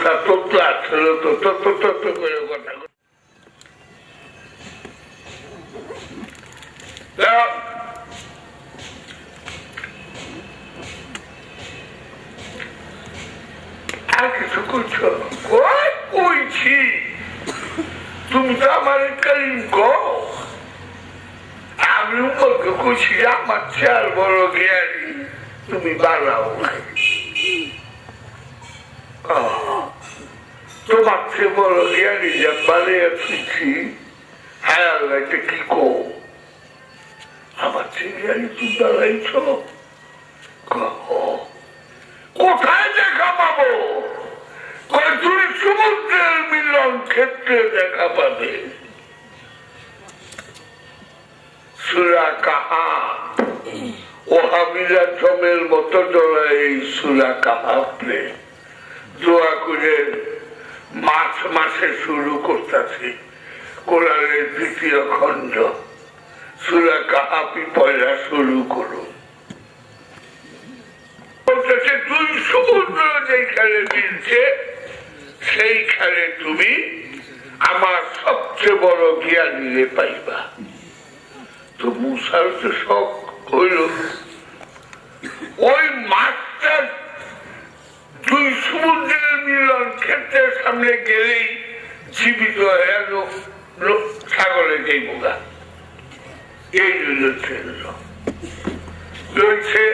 তো তো তো তো তো করে কথা কইছি? তুমি তো আমার কালিম আমি উমরকে খুশি আমার চার বড় জ্ঞানী তুমি বানাও আহ, তোমার চেয়ে বড় জ্ঞানী যা বানিয়ে খুশি হ্যাঁ আল্লাহ, এটা কি কো? আমার জ্ঞানী তুমি বানাইছ কোথায় দেখা পাবো তুমি সমুদ্রের মিলন ক্ষেত্রে দেখা পাবে সুরা কাহা ও হামিলা জমের মতো ডলা এই সুরা কাহাপরে দোয়া করে মাস মাসে শুরু করতেছি। কোরআনের দ্বিতীয় খণ্ড। সুরা কাহাপি পয়লা শুরু করুন। দুই সমুদ্র যেখানে সেইখানে তুমি আমার সবচেয়ে বড় জ্ঞান নিয়ে পাইবা। তো মুসার তো শখ হইল। ওই মাছটা দুই সমুদ্রের মিলন ক্ষেত্রের সামনে গেলেই জীবিত হয়ে লো- লো- সাগরে এই রয়েছে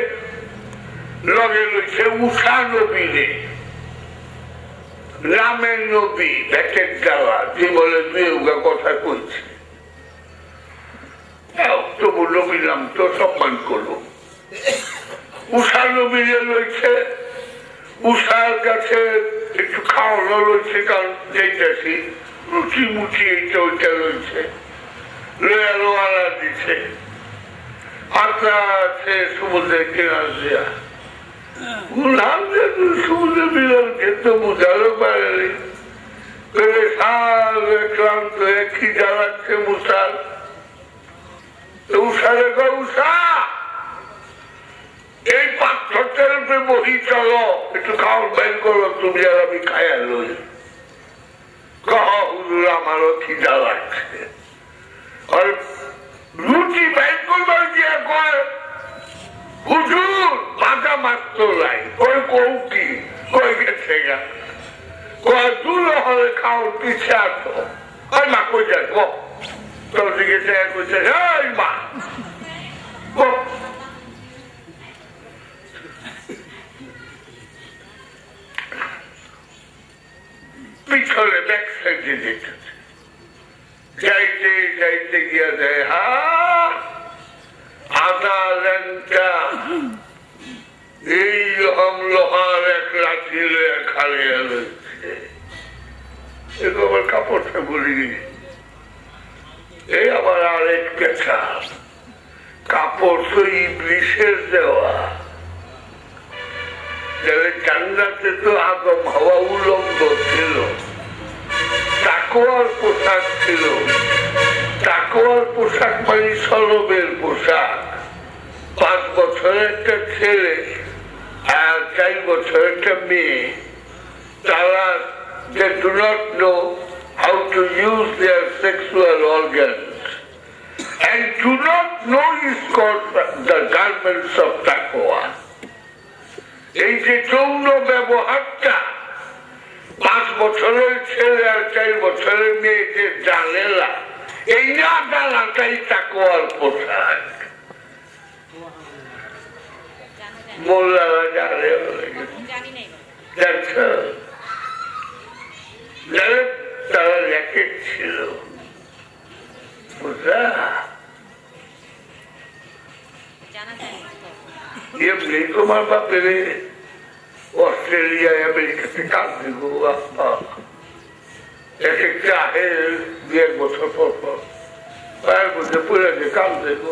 লগে রয়েছে উষা নবীরে রামের নবী ব্যাটের দেওয়া যে বলে দুই কথা কইছে। হ্যাঁ, তবু নবীর নাম তো সম্মান করব। উষা নবীরে রয়েছে উষার কাছে একটু খাওয়ানো রয়েছে কারণ যেতেছি রুচি মুচি এইটা ওইটা রয়েছে লোয়া লোয়ারা দিচ্ছে আত্মা আছে উষা! এই পাথরটার উপরে বহি চলো। একটু খাওয়ার বের করো, তুমি আর আমি খায়া লই। কহ, হুজুর, আমারও খিদা লাগছে। আর রুটি বের করবার কয়, হুজুর মারতো নাই। কই কৌ কি কই গেছে গা? কয়, দূর হলে খাওয়ার পিছে আসো। ওই মা, কই তোর মা পিছনে ব্যাক সাইডে যেতেছে যাইতে যাইতে গিয়া যায়, হা, আধা ঘণ্টা এই রকম লোহার এক লাঠি লয়ে খালিয়া রয়েছে এরকম আমার কাপড়টা বলি এই আবার আরেক পেছা কাপড় তো ইবলিশের দেওয়া। তাহলে তো আদম হওয়া উলম্ব ছিল তাকোয়ার পোশাক ছিল তাকোয়ার পোশাক মানে সরবের পোশাক। পাঁচ বছর একটা ছেলে আর চার বছর একটা মেয়ে। তারা যে do not know how to use their sexual organ and do not know is call the garments of তাকোয়া এই যে যৌন ব্যবহারটা, পাঁচ বছরের ছেলে আর চার বছরের মেয়ে যে জানে না। এই না জানাটাই তাকোয়ার পোশাক তারা জ্যাকেট ছিল, বুঝলা? এমনি তোমার বাপের অস্ট্রেলিয়ায় আমেরিকাতে কাজ দিব এক একটা আহে দু এক বছর পর পর কয়েক বছর পরে যে কাজ দেব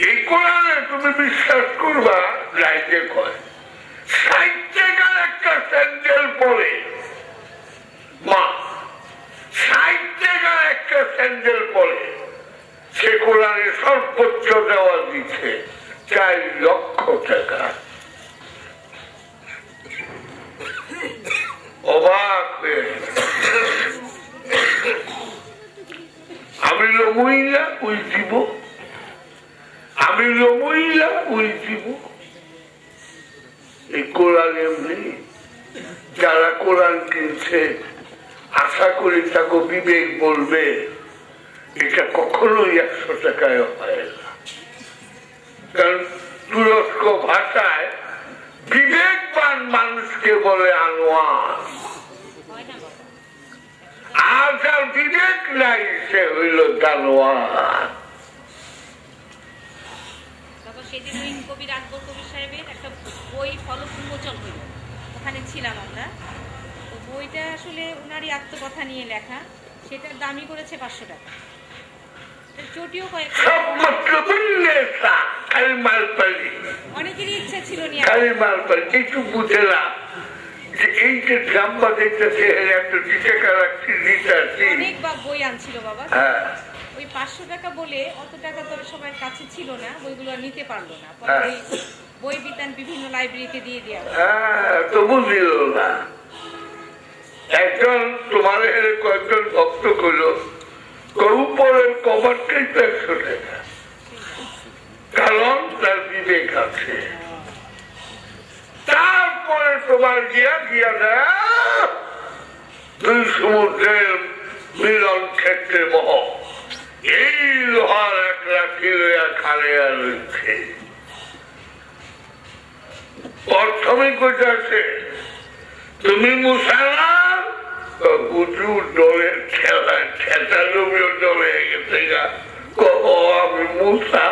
এই কোরআনে তুমি বিশ্বাস করবা লাইটে কয় ষাট টাকার একটা স্যান্ডেল পরে মা ষাট টাকার একটা স্যান্ডেল পরে সে কোরআনে সর্বোচ্চ দেওয়া দিচ্ছে চার লক্ষ টাকা। অবাক আমি রমইলা ওই জীব আমি রমইলা ওই জীব এই কোরআন এমনি, যারা কোরআন কিনছে, আশা করি তাকে বিবেক বলবে, এটা কখনোই একশো টাকায় হয় না। কারণ তুরস্ক ভাষায় বিবেকবান মানুষকে বলে আনোয়ার। আর যার বিবেক নাই সে হইল জানোয়ার। সেদিন ওই কবির আকবর কবির সাহেবের একটা বই ফলক উন্মোচন হইল। ওখানে ছিলাম আমরা। তো বইটা আসলে উনারই আত্মকথা নিয়ে লেখা। সেটার দামই করেছে পাঁচশো টাকা। চটিও খালি মাল পালি অনেকেরই ইচ্ছা ছিল নিয়ে খালি মাল পালি কিছু বুঝে না যে এই যে ড্রাম বাজাইতেছে একটা টাকা রাখছি দিতে অনেক বই আনছিল বাবা। হ্যাঁ। ওই পাঁচশো টাকা বলে অত টাকা তো সবার কাছে ছিল না বইগুলো নিতে পারল না। পরে হ্যাঁ। বই বিতান বিভিন্ন লাইব্রেরিতে দিয়ে দেওয়া। হ্যাঁ তো বুঝিল না। একজন তোমার এর কয়েকজন ভক্ত করল উপরের কভারটাই তো একশো টাকা। কারণ তার বিবেক আছে। তারপরে তোমার গিয়া গিয়া দেয় দুই সমুদ্রের মিলন ক্ষেত্রে মহ। এই লোহার এক লাঠি লইয়া খালে রয়েছে প্রথমে কোথাছে তুমি মুসালাম উঁচু ডলে ঠেলা ঠেটা জমিও গেছে গা। আমি মুসা।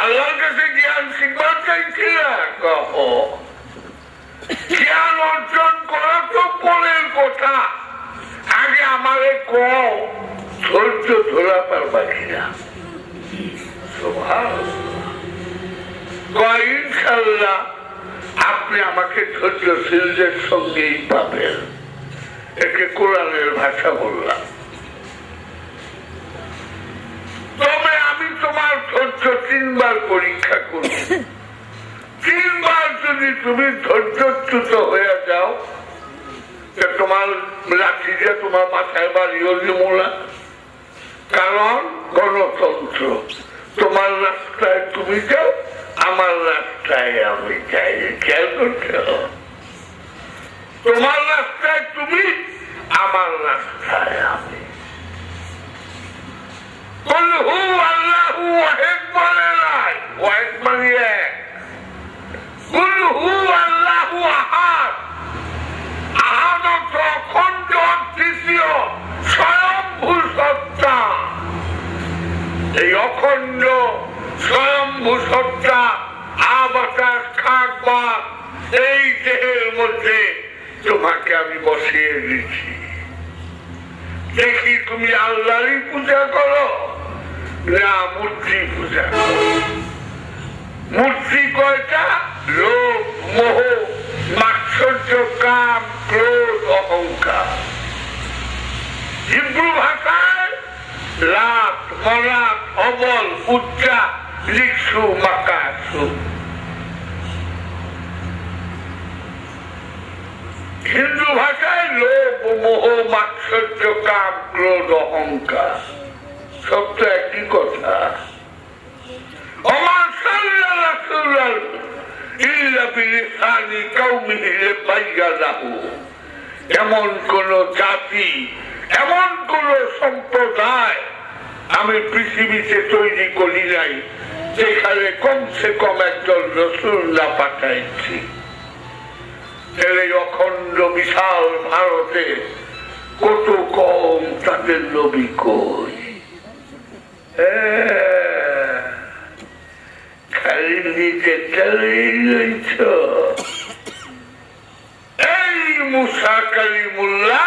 আল্লাহর কাছে জ্ঞান শিখবার চাইছিল কহ জ্ঞান অর্জন করা তো পরের কথা। আগে আমারে কও, ধৈর্য ধরা পারবা কিনা ইনশাল্লাহ আপনি আমাকে ধৈর্যশীলদের সঙ্গেই পাবেন। একে কোরআনের ভাষা বললাম। ধৈর্য তিনবার পরীক্ষা করব তিনবার যদি তুমি ধৈর্যচ্যুত হয়ে যাও তোমার লাঠি যে তোমার মাথায় বাড়িও দিব না, কারণ গণতন্ত্র, তোমার রাস্তায় তুমি যাও, আমার রাস্তায় আমি যাই, খেয়াল করতে তোমার রাস্তায় তুমি, আমার রাস্তায় আমি হু আল্লাহ ওয়াহেদ মানে নাই। ওয়াহেদ মানে এক কুল হিব্রু ভাষায় লাত মনাত অবল, উচ্চা, লিখসু মাকাসু হিন্দু ভাষায় লোভ, মোহ, মাৎসর্য, কাম, ক্রোধ, অহংকার। সব তো একই কথা। লিবায়্যানাহু। এমন কোন জাতি এমন কোন সম্প্রদায় আমি পৃথিবীতে তৈরি করি নাই, যেখানে কমসে কম একজন রসুল না পাঠাইছি এই অখণ্ড বিশাল ভারতে কত কম তাদের নবী কই? খালি নিজে রয়েছ এই মুসা কালিমুল্লাহ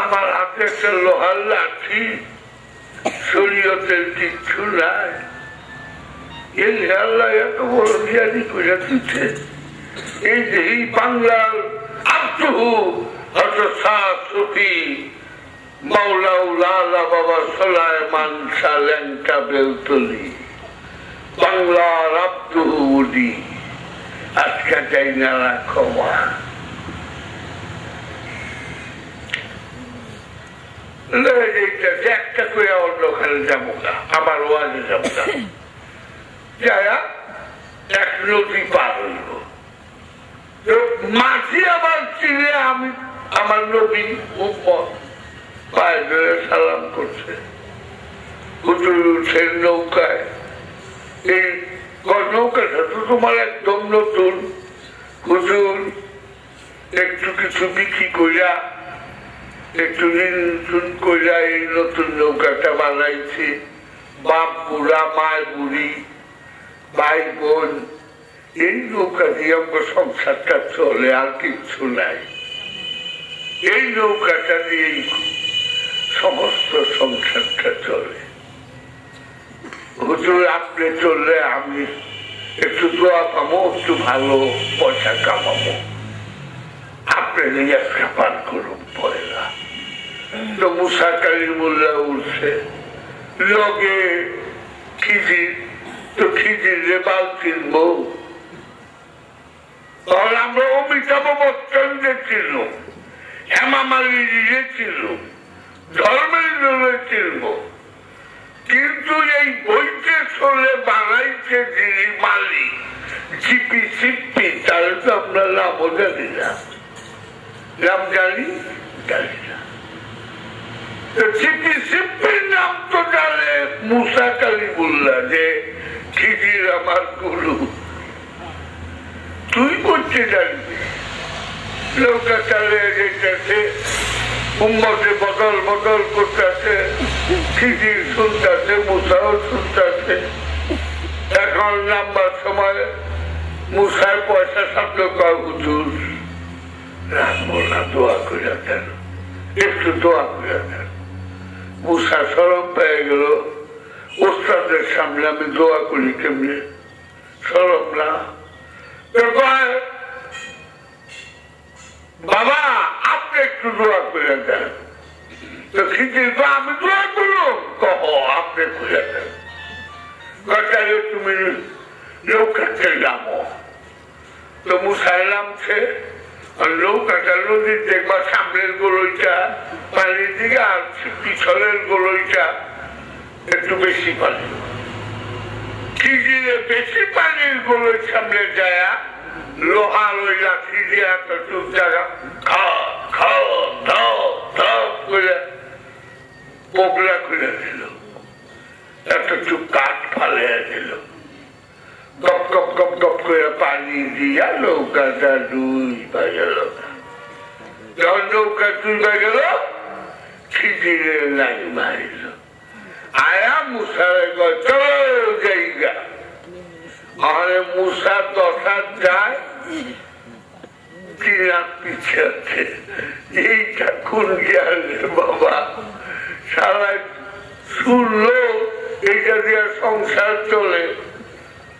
আমার হাতে একটা লোহার লাঠি, শরীয়তের কিচ্ছু নাই। এত বড় করে দিচ্ছে এই যে এই বাংলার আব্দুহু হত সুফি লালা বাবা বাংলার আজকে যাই না ক্ষমা একটা করে অন্য ওখানে যাব না আবার ওয়াজে যাব না যায়া এক নদী পার হইব তো মাঝি আবার চিনে আমি আমার নবী উম্মত পায়ে ধরে সালাম করছে উঠে নৌকায় এই নৌকাটা তো তোমার একদম নতুন হুজুর একটু কিছু বিক্রি কইরা একটু টুন কইরা এই নতুন নৌকাটা বানাইছি। বাপ বুড়া মায় বুড়ি, ভাই বোন, এই নৌকা দিয়ে সংসারটা চলে, আর কিচ্ছু নাই। এই নৌকাটা দিয়েই সমস্ত সংসারটা চলে। হুজুর, আপনি চললে আমি একটু দোয়া পাবো, একটু ভালো পয়সা কামাবো। আপনি নিয়ে পান করুন। তো মুসা কালীর মোল্লা উঠছে লগে খিজির, তো খিজির রে বাল কিনবো তখন আমরা অমিতাভ বচ্চন যে ছিল হেমা মালিনী যে ছিল ধর্মেন্দ্র ছিল কিন্তু এই বইতে চলে বানাইছে যিনি মালিক, জিপি সিপি তাহলে তো আমরা নামও জানি না। নাম জানি? জানি না। তুই করতে জানবি। বদল বদল করতেছে খিজির শুনতেছে, মুসাও শুনতেছে। এখন নাম্বার সময়, মুসার পয়সা শব্দ কর হুজুর। রাখব না, দোয়া করে দেন। একটু দোয়া করে দেন। মুসা সরম পেয়ে গেল। ওস্তাদের সামনে আমি দোয়া করি কেমনি? সরম না। বাবা, আপনি একটু দোয়া করে দেন। তো তো আমি দোয়া করল কহ, আপনি করে দেন। তাহলে তুমি নৌকাতে নামো। তো মুসাই নামছে নৌকাটা নদীর দেখবা সামনের গোলইটা পানির দিকে আর পিছনের একটু বেশি পানি। বেশি পানির গোলের সামনে যায় লোহার ওই লাঠি দিয়ে জায়গা, খাও খাও, দাও করে কাঠ ফালে দিল। গপ গপ গপ গপ করে পানি দিয়া নৌকাটা দুই গেল যখন নৌকা দুই গেল খিজিরে লাইন মারিল। আয়া মুসারে চলো জায়গা আরে মুসা দশা যায়। পিছে এইটা কোন গেলে বাবা? সারা শুনলো, এইটা দিয়ে সংসার চলে।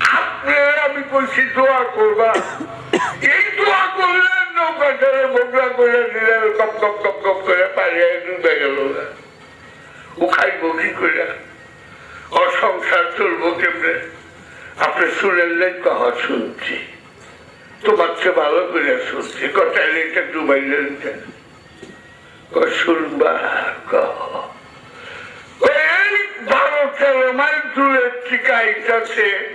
আপনি আমি কইছি দোয়া করবা। এই দোয়া করলেন নৌকাটারে মোগরা করে দিলেন কপ কপ কপ কপ করে পালিয়ে ডুবে গেল না। ও খাইব কি করে? অসংসার চলবো কেমনে? আপনি শুনলেন কহ শুনছি। তোমার চেয়ে ভালো করে শুনছি। কটাইলে এটা ডুবাইলেন শুনবা, কহ। এই বারো দূরের ঠিকাইটাছে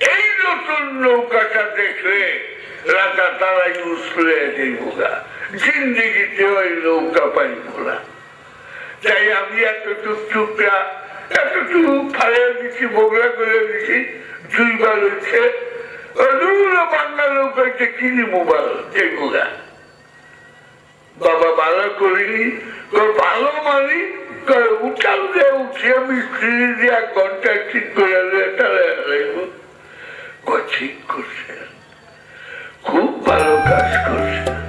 এই নতুন নৌকাটা দেখলে রাজা তারাই উসলে দেবগা জিন্দিগিতে ওই নৌকা পাইব না। তাই আমি এতটুক টুকরা, এতটুক ফালিয়ে দিচ্ছি মোগরা করে দিচ্ছি দুইবার হচ্ছে বাংলা নৌকাতে কিনি মোবাইল দেবগা বাবা ভালো করিনি ভালো মানি, তোর উঠাল দিয়ে উঠিয়ে মিস্ত্রি দিয়ে ঘণ্টা ঠিক করে তাহলে অচিন করছেন। খুব ভালো কাজ করছেন।